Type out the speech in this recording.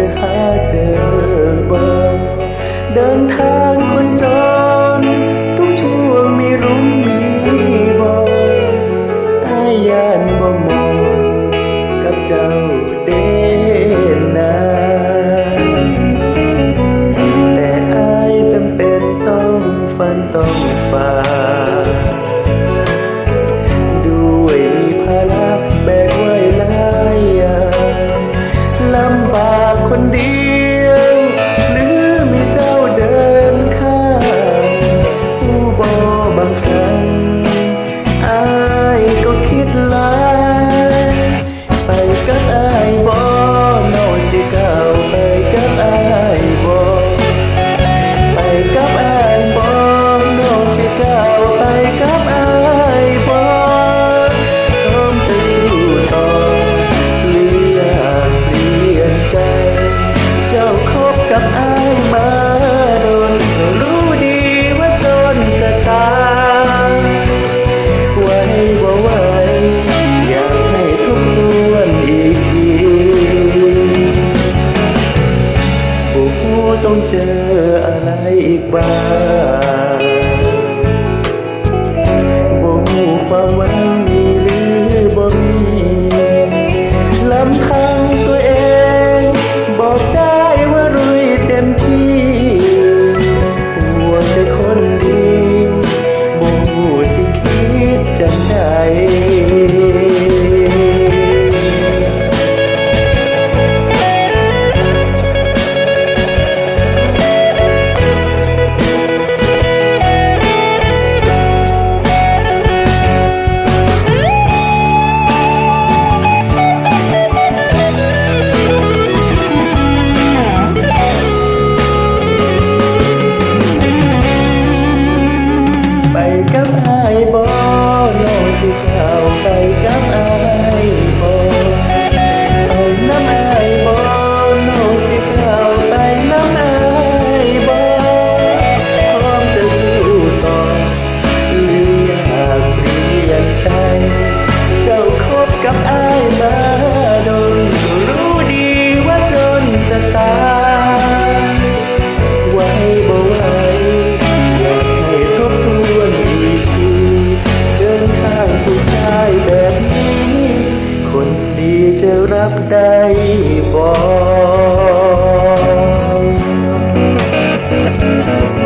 จะหาเจอบ้าเดินทางคนจนทุกช่วงมีรุ่มมีบ่อายานบ่มองกับเจ้า บ่มีความ neighbor จะรับได้บอก